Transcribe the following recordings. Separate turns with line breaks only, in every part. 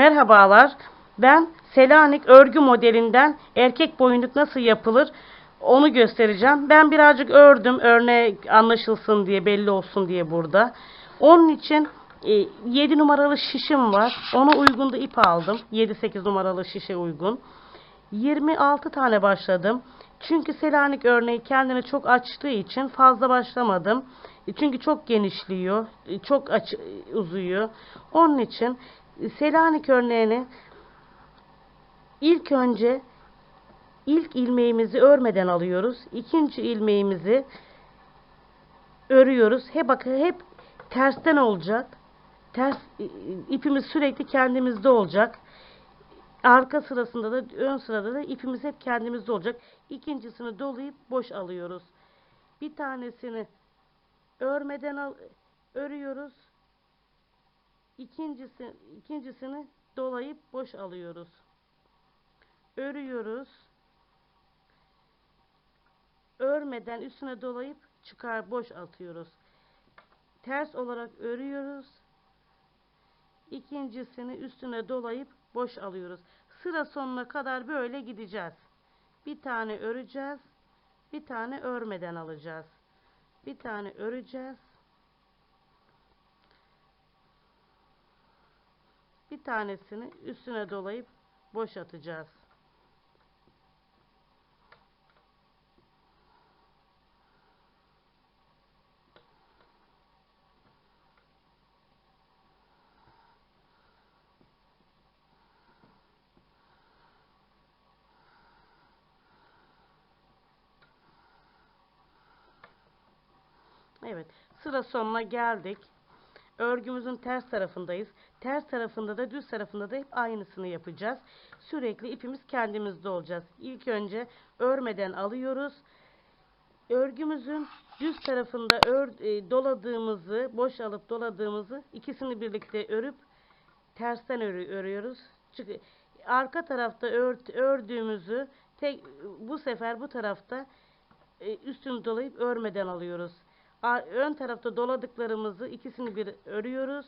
Merhabalar. Ben Selanik örgü modelinden erkek boyunluk nasıl yapılır onu göstereceğim. Ben birazcık ördüm örnek anlaşılsın diye belli olsun diye burada. Onun için 7 numaralı şişim var. Ona uygun da ip aldım. 7-8 numaralı şişe uygun. 26 tane başladım. Çünkü Selanik örneği kendini çok açtığı için fazla başlamadım. E, Çünkü çok genişliyor, e, çok aç uzuyor. Onun için e, Selanik örneğini ilk önce ilk ilmeğimizi örmeden alıyoruz. İkinci ilmeğimizi örüyoruz. Hep bak hep tersten olacak. Ters e, ipimiz sürekli kendimizde olacak. Arka sırasında da ön sırada da ipimiz hep kendimizde olacak. İkincisini dolayıp boş alıyoruz. Bir tanesini örmeden al, örüyoruz. İkincisi, ikincisini dolayıp boş alıyoruz. Örüyoruz. Örmeden üstüne dolayıp çıkar boş atıyoruz. Ters olarak örüyoruz. İkincisini üstüne dolayıp boş alıyoruz. Sıra sonuna kadar böyle gideceğiz. Bir tane öreceğiz. Bir tane örmeden alacağız. Bir tane öreceğiz. Bir tanesini üstüne dolayıp boş atacağız. Evet, sıra sonuna geldik. Örgümüzün ters tarafındayız. Ters tarafında da düz tarafında da hep aynısını yapacağız. Sürekli ipimiz kendimizde olacağız. İlk önce örmeden alıyoruz. Örgümüzün düz tarafında ör, e, doladığımızı, boş alıp doladığımızı ikisini birlikte örüp tersten örü, örüyoruz. Çünkü arka tarafta ör, ördüğümüzü tek bu sefer bu tarafta e, üstünü dolayıp örmeden alıyoruz. Ön tarafta doladıklarımızı ikisini bir örüyoruz.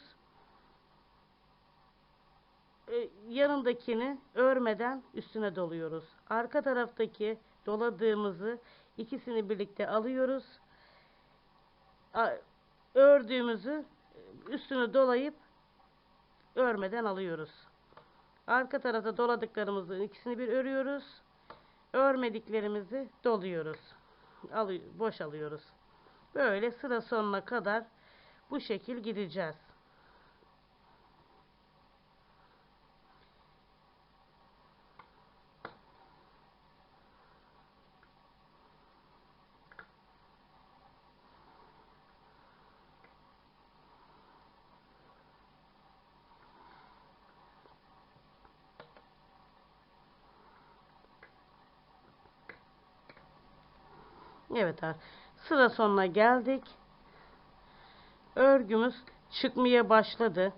E, yanındakini örmeden üstüne doluyoruz. Arka taraftaki doladığımızı ikisini birlikte alıyoruz. Ördüğümüzü üstünü dolayıp örmeden alıyoruz. Arka tarafta doladıklarımızı ikisini bir örüyoruz. Örmediklerimizi doluyoruz. Alıyor, boş alıyoruz. Böyle sıra sonuna kadar bu şekil gideceğiz. Evet ar- sıra sonuna geldik. Örgümüz çıkmaya başladı.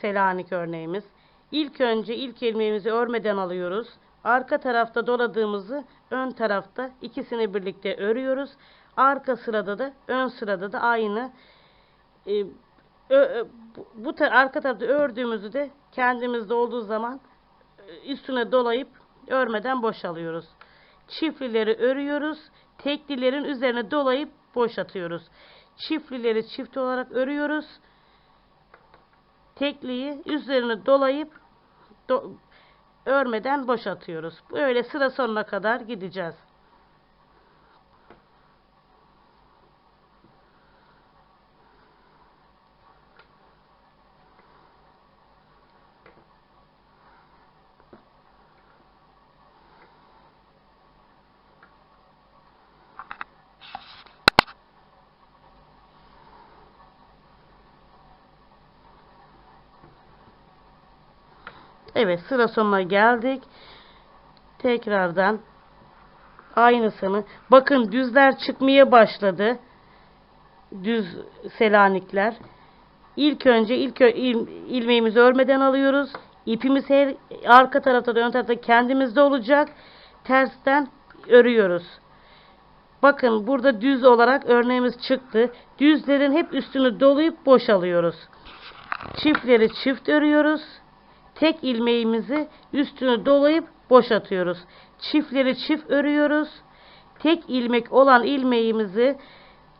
Selanik örneğimiz. İlk önce ilk ilmeğimizi örmeden alıyoruz. Arka tarafta doladığımızı ön tarafta ikisini birlikte örüyoruz. Arka sırada da ön sırada da aynı e, ö- bu, bu arka tarafta ördüğümüzü de kendimizde olduğu zaman e, üstüne dolayıp örmeden boşalıyoruz. Çiftlileri örüyoruz. Teklilerin üzerine dolayıp boşatıyoruz. Çiftlileri çift olarak örüyoruz. Tekliyi üzerine dolayıp do- örmeden boşatıyoruz. Böyle sıra sonuna kadar gideceğiz. Evet sıra sonuna geldik. Tekrardan aynısını. Bakın düzler çıkmaya başladı. Düz selanikler. İlk önce ilk il, ilmeğimizi örmeden alıyoruz. İpimiz her arka tarafta da ön tarafta kendimizde olacak. Tersten örüyoruz. Bakın burada düz olarak örneğimiz çıktı. Düzlerin hep üstünü dolayıp boşalıyoruz. Çiftleri çift örüyoruz. Tek ilmeğimizi üstünü dolayıp boşatıyoruz. Çiftleri çift örüyoruz. Tek ilmek olan ilmeğimizi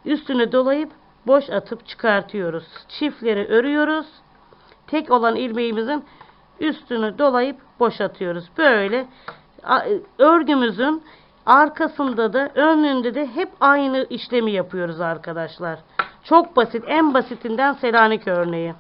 üstünü dolayıp boş atıp çıkartıyoruz. Çiftleri örüyoruz. Tek olan ilmeğimizin üstünü dolayıp boşatıyoruz. Böyle örgümüzün arkasında da önünde de hep aynı işlemi yapıyoruz arkadaşlar. Çok basit. En basitinden Selanik örneği.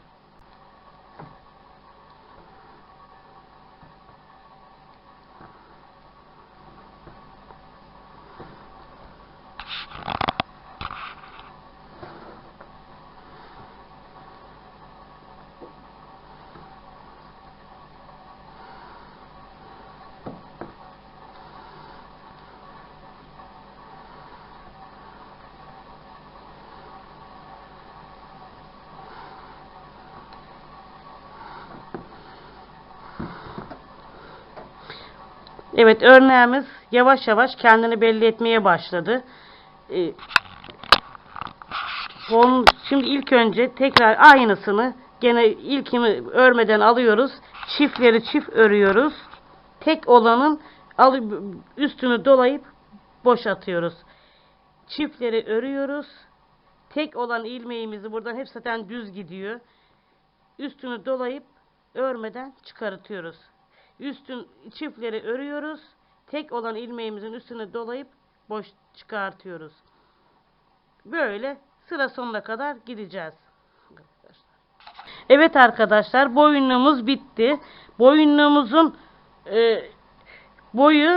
Evet örneğimiz yavaş yavaş kendini belli etmeye başladı. Ee, şimdi ilk önce tekrar aynısını gene ilkini örmeden alıyoruz. Çiftleri çift örüyoruz. Tek olanın üstünü dolayıp boşaltıyoruz. Çiftleri örüyoruz. Tek olan ilmeğimizi buradan hep zaten düz gidiyor. Üstünü dolayıp örmeden çıkartıyoruz. Üstün çiftleri örüyoruz. Tek olan ilmeğimizin üstünü dolayıp boş çıkartıyoruz. Böyle sıra sonuna kadar gideceğiz. Evet arkadaşlar boyunluğumuz bitti. Boyunluğumuzun e, boyu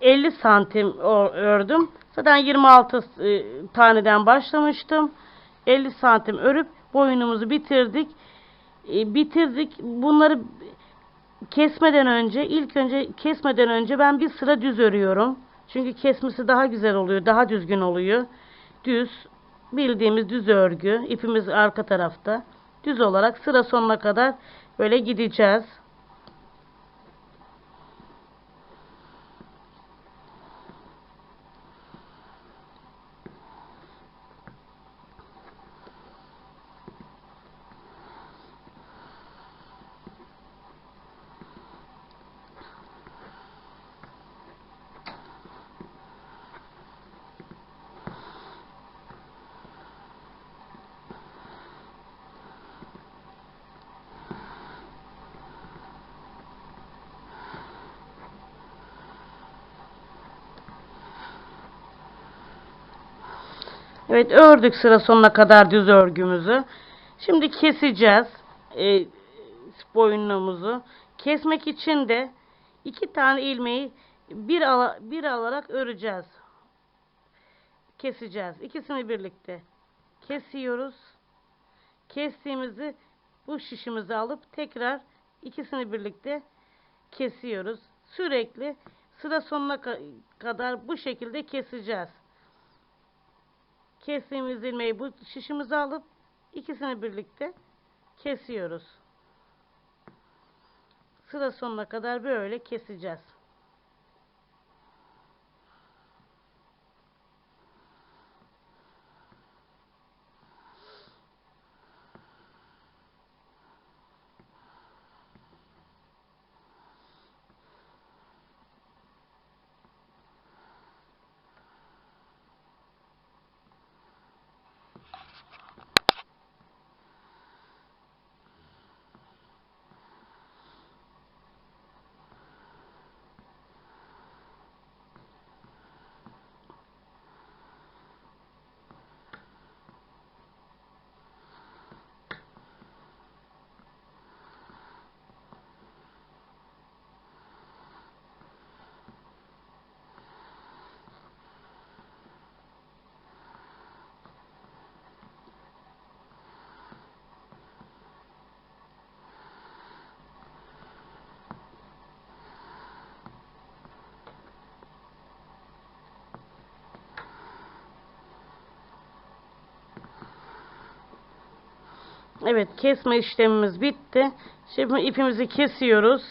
e, 50 santim o- ördüm. Zaten 26 e, taneden başlamıştım. 50 santim örüp boyunumuzu bitirdik. E, bitirdik. Bunları kesmeden önce ilk önce kesmeden önce ben bir sıra düz örüyorum. Çünkü kesmesi daha güzel oluyor, daha düzgün oluyor. Düz bildiğimiz düz örgü, ipimiz arka tarafta. Düz olarak sıra sonuna kadar böyle gideceğiz. Evet ördük sıra sonuna kadar düz örgümüzü. Şimdi keseceğiz e, boyunluğumuzu. Kesmek için de iki tane ilmeği bir, ala, bir alarak öreceğiz. Keseceğiz. İkisini birlikte kesiyoruz. Kestiğimizi bu şişimizi alıp tekrar ikisini birlikte kesiyoruz. Sürekli sıra sonuna ka- kadar bu şekilde keseceğiz. Kestiğimiz ilmeği bu şişimize alıp ikisini birlikte kesiyoruz. Sıra sonuna kadar böyle keseceğiz. Evet kesme işlemimiz bitti. Şimdi ipimizi kesiyoruz.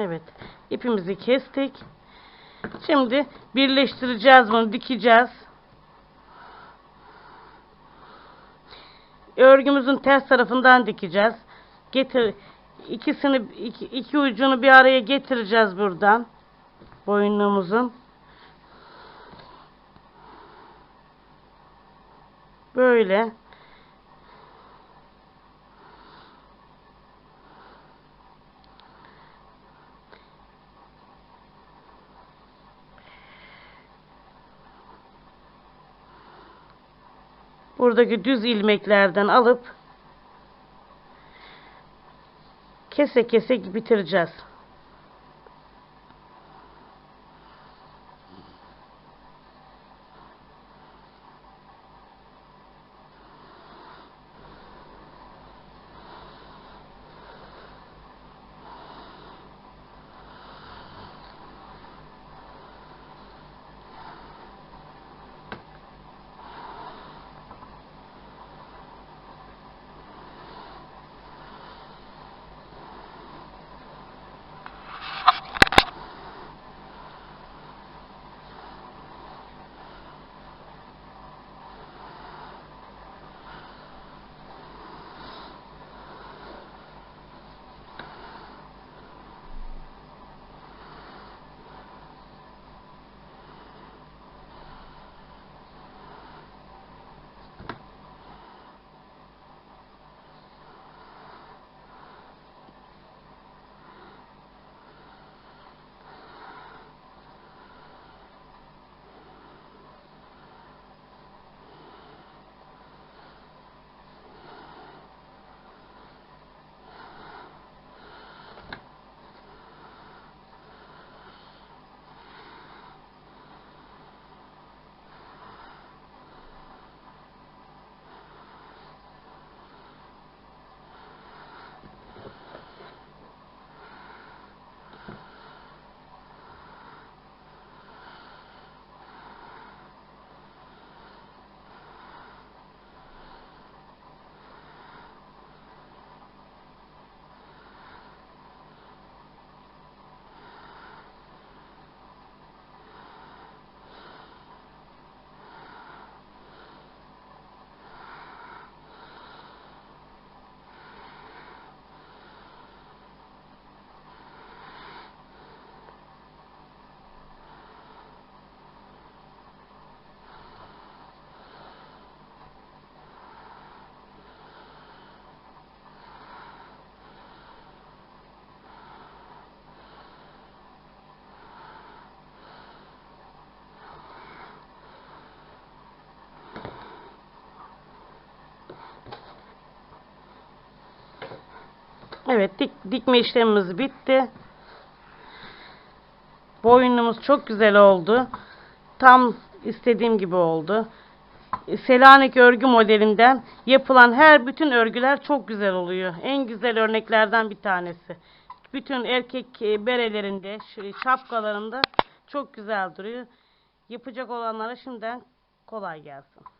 Evet ipimizi kestik. Şimdi birleştireceğiz bunu dikeceğiz. örgümüzün ters tarafından dikeceğiz. Getir ikisini iki, iki ucunu bir araya getireceğiz buradan. Boyunluğumuzun. Böyle. Buradaki düz ilmeklerden alıp kese kese bitireceğiz. Evet dik, dikme işlemimiz bitti. Boynumuz çok güzel oldu. Tam istediğim gibi oldu. Selanik örgü modelinden yapılan her bütün örgüler çok güzel oluyor. En güzel örneklerden bir tanesi. Bütün erkek e, berelerinde, şapkalarında çok güzel duruyor. Yapacak olanlara şimdiden kolay gelsin.